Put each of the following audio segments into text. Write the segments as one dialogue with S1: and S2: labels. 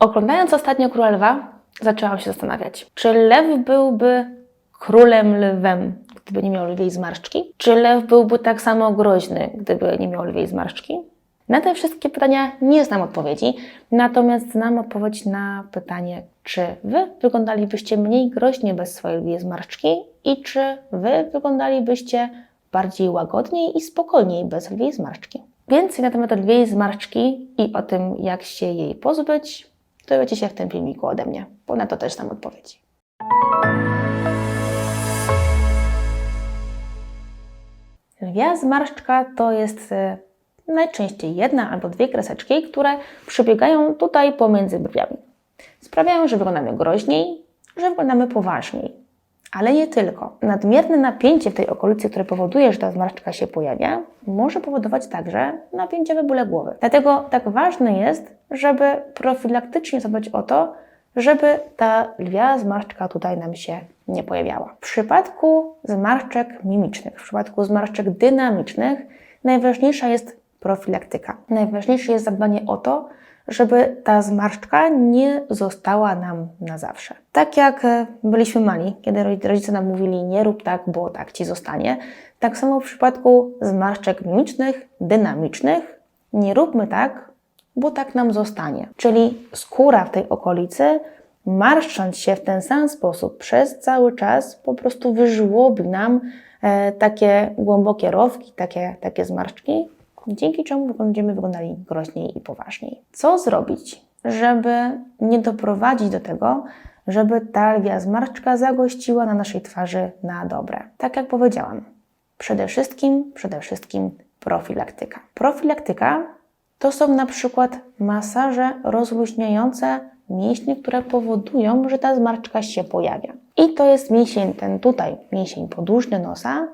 S1: Oglądając ostatnio Króla Lwa, zaczęłam się zastanawiać, czy lew byłby królem lwem, gdyby nie miał lwiej zmarszczki? Czy lew byłby tak samo groźny, gdyby nie miał lwiej zmarszczki? Na te wszystkie pytania nie znam odpowiedzi, natomiast znam odpowiedź na pytanie, czy Wy wyglądalibyście mniej groźnie bez swojej lwiej zmarszczki i czy Wy wyglądalibyście bardziej łagodniej i spokojniej bez lwiej zmarszczki. Więcej na temat lwiej zmarszczki i o tym, jak się jej pozbyć, dowiecie się w tym filmiku ode mnie, bo na to też znam odpowiedzi. Lwia zmarszczka to jest e, najczęściej jedna albo dwie kreseczki, które przebiegają tutaj pomiędzy brwiami. Sprawiają, że wyglądamy groźniej, że wyglądamy poważniej. Ale nie tylko. Nadmierne napięcie w tej okolicy, które powoduje, że ta zmarszczka się pojawia, może powodować także napięcie we bóle głowy. Dlatego tak ważne jest, żeby profilaktycznie zadbać o to, żeby ta lwia zmarszczka tutaj nam się nie pojawiała. W przypadku zmarszczek mimicznych, w przypadku zmarszczek dynamicznych, najważniejsza jest profilaktyka. Najważniejsze jest zadbanie o to, żeby ta zmarszczka nie została nam na zawsze. Tak jak e, byliśmy mali, kiedy rodzice nam mówili nie rób tak, bo tak ci zostanie, tak samo w przypadku zmarszczek mimicznych, dynamicznych, nie róbmy tak, bo tak nam zostanie. Czyli skóra w tej okolicy, marszcząc się w ten sam sposób przez cały czas, po prostu wyżłobi nam e, takie głębokie rowki, takie, takie zmarszczki, dzięki czemu będziemy wyglądali groźniej i poważniej. Co zrobić, żeby nie doprowadzić do tego, żeby ta lwia zmarszczka zagościła na naszej twarzy na dobre? Tak jak powiedziałam, przede wszystkim, przede wszystkim profilaktyka. Profilaktyka to są na przykład masaże rozluźniające mięśnie, które powodują, że ta zmarszczka się pojawia. I to jest mięsień ten tutaj, mięsień podłużny nosa,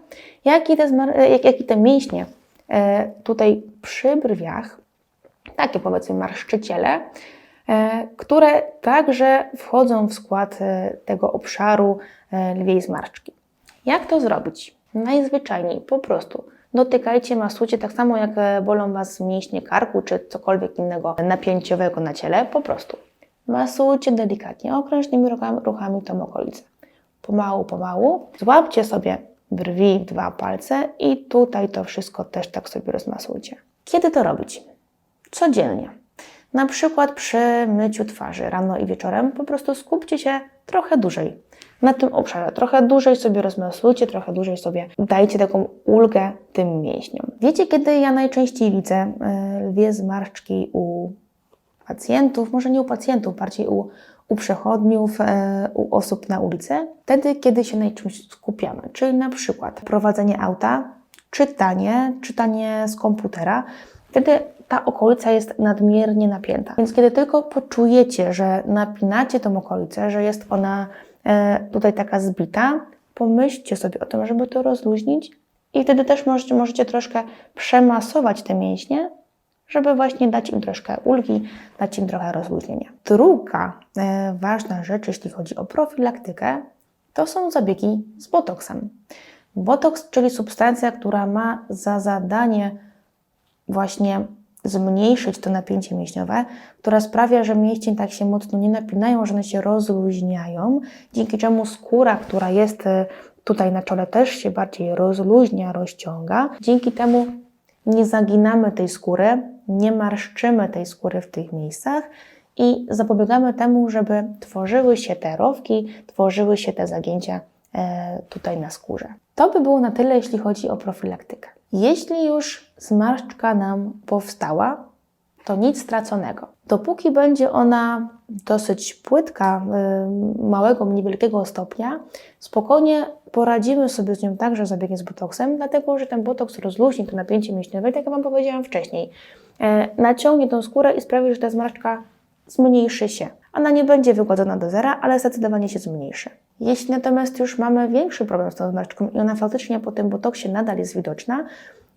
S1: jak i te, zmar- jak, jak i te mięśnie e, tutaj przy brwiach, takie powiedzmy marszczyciele, e, które także wchodzą w skład e, tego obszaru e, lwiej zmarszczki. Jak to zrobić? Najzwyczajniej po prostu dotykajcie, masujcie, tak samo jak e, bolą Was mięśnie karku czy cokolwiek innego napięciowego na ciele, po prostu. Masujcie delikatnie, okrężnymi ruchami, tą okolicę. Pomału, pomału. Złapcie sobie brwi w dwa palce i tutaj to wszystko też tak sobie rozmasujcie. Kiedy to robić? Codziennie. Na przykład przy myciu twarzy rano i wieczorem po prostu skupcie się trochę dłużej na tym obszarze. Trochę dłużej sobie rozmasujcie, trochę dłużej sobie dajcie taką ulgę tym mięśniom. Wiecie, kiedy ja najczęściej widzę e, lwie zmarszczki u pacjentów, może nie u pacjentów, bardziej u, u przechodniów, e, u osób na ulicy? Wtedy, kiedy się na czymś skupiamy, czyli na przykład prowadzenie auta, czytanie, czytanie z komputera, wtedy ta okolica jest nadmiernie napięta. Więc kiedy tylko poczujecie, że napinacie tą okolicę, że jest ona e, tutaj taka zbita, pomyślcie sobie o tym, żeby to rozluźnić i wtedy też możecie, możecie troszkę przemasować te mięśnie, żeby właśnie dać im troszkę ulgi, dać im trochę rozluźnienia. Druga e, ważna rzecz, jeśli chodzi o profilaktykę, to są zabiegi z botoksem. Botoks, czyli substancja, która ma za zadanie właśnie zmniejszyć to napięcie mięśniowe, która sprawia, że mięśnie tak się mocno nie napinają, że one się rozluźniają, dzięki czemu skóra, która jest e, tutaj na czole też się bardziej rozluźnia, rozciąga. Dzięki temu nie zaginamy tej skóry, nie marszczymy tej skóry w tych miejscach i zapobiegamy temu, żeby tworzyły się te rowki, tworzyły się te zagięcia e, tutaj na skórze. To by było na tyle, jeśli chodzi o profilaktykę. Jeśli już zmarszczka nam powstała, to nic straconego. Dopóki będzie ona dosyć płytka, y, małego, niewielkiego stopnia, spokojnie poradzimy sobie z nią także zabiegiem z botoksem, dlatego że ten botoks rozluźni to napięcie mięśniowe, tak jak Wam powiedziałam wcześniej. E, Naciągnie tą skórę i sprawi, że ta zmarszczka zmniejszy się. Ona nie będzie wygładzona do zera, ale zdecydowanie się zmniejszy. Jeśli natomiast już mamy większy problem z tą zmarszczką i ona faktycznie po tym botoksie nadal jest widoczna,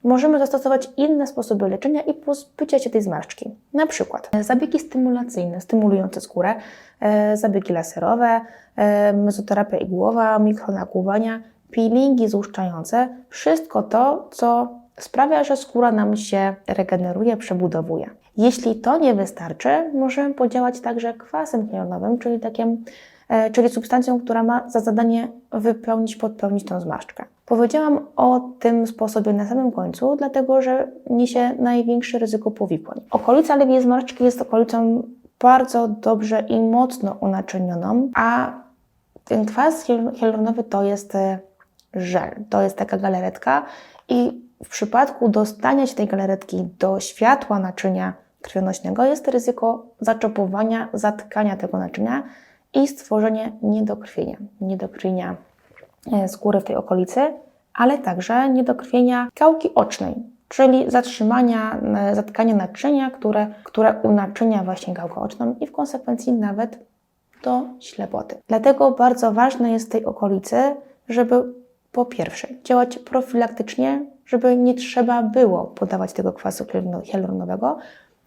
S1: możemy zastosować inne sposoby leczenia i pozbycia się tej zmarszczki. Na przykład zabiegi stymulacyjne, stymulujące skórę, e, zabiegi laserowe, e, mezoterapia igłowa, mikronakłuwania, peelingi złuszczające, wszystko to, co sprawia, że skóra nam się regeneruje, przebudowuje. Jeśli to nie wystarczy, możemy podziałać także kwasem hialuronowym, czyli, takim, e, czyli substancją, która ma za zadanie wypełnić, podpełnić tą zmarszczkę. Powiedziałam o tym sposobie na samym końcu, dlatego że niesie największe ryzyko powikłań. Okolica lewej zmarszczki jest okolicą bardzo dobrze i mocno unaczynnioną, a ten kwas hial- hialuronowy to jest e, żel, to jest taka galaretka i w przypadku dostania się tej galaretki do światła naczynia krwionośnego jest ryzyko zaczopowania, zatkania tego naczynia i stworzenie niedokrwienia. Niedokrwienia e, skóry w tej okolicy, ale także niedokrwienia gałki ocznej, czyli zatrzymania, e, zatkania naczynia, które, które unaczynia właśnie gałkę oczną i w konsekwencji nawet do ślepoty. Dlatego bardzo ważne jest w tej okolicy, żeby po pierwsze działać profilaktycznie, żeby nie trzeba było podawać tego kwasu hialurono- hialuronowego,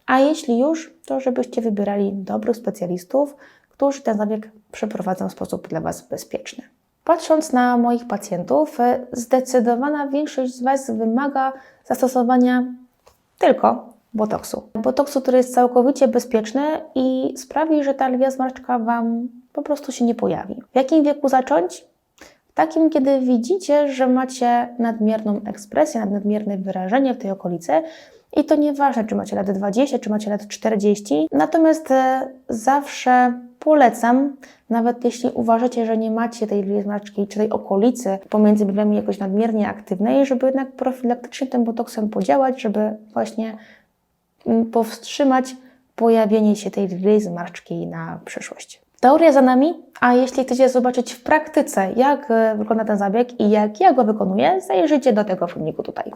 S1: a jeśli już, to żebyście wybierali dobrych specjalistów, którzy ten zabieg przeprowadzą w sposób dla Was bezpieczny. Patrząc na moich pacjentów, e, zdecydowana większość z Was wymaga zastosowania tylko botoksu. Botoksu, który jest całkowicie bezpieczny i sprawi, że ta lwia zmarszczka Wam po prostu się nie pojawi. W jakim wieku zacząć? W takim, kiedy widzicie, że macie nadmierną ekspresję, nad- nadmierne wyrażenie w tej okolicy i to nieważne, czy macie lat 20, czy macie lat 40. Natomiast e, zawsze polecam, nawet jeśli uważacie, że nie macie tej zmarszczki, czy tej okolicy pomiędzy brwiami jakoś nadmiernie aktywnej, żeby jednak profilaktycznie tym botoksem podziałać, żeby właśnie mm, powstrzymać pojawienie się tej zmarszczki na przyszłość. Teoria za nami, a jeśli chcecie zobaczyć w praktyce, jak e, wygląda ten zabieg i jak ja go wykonuję, zajrzyjcie do tego filmiku tutaj.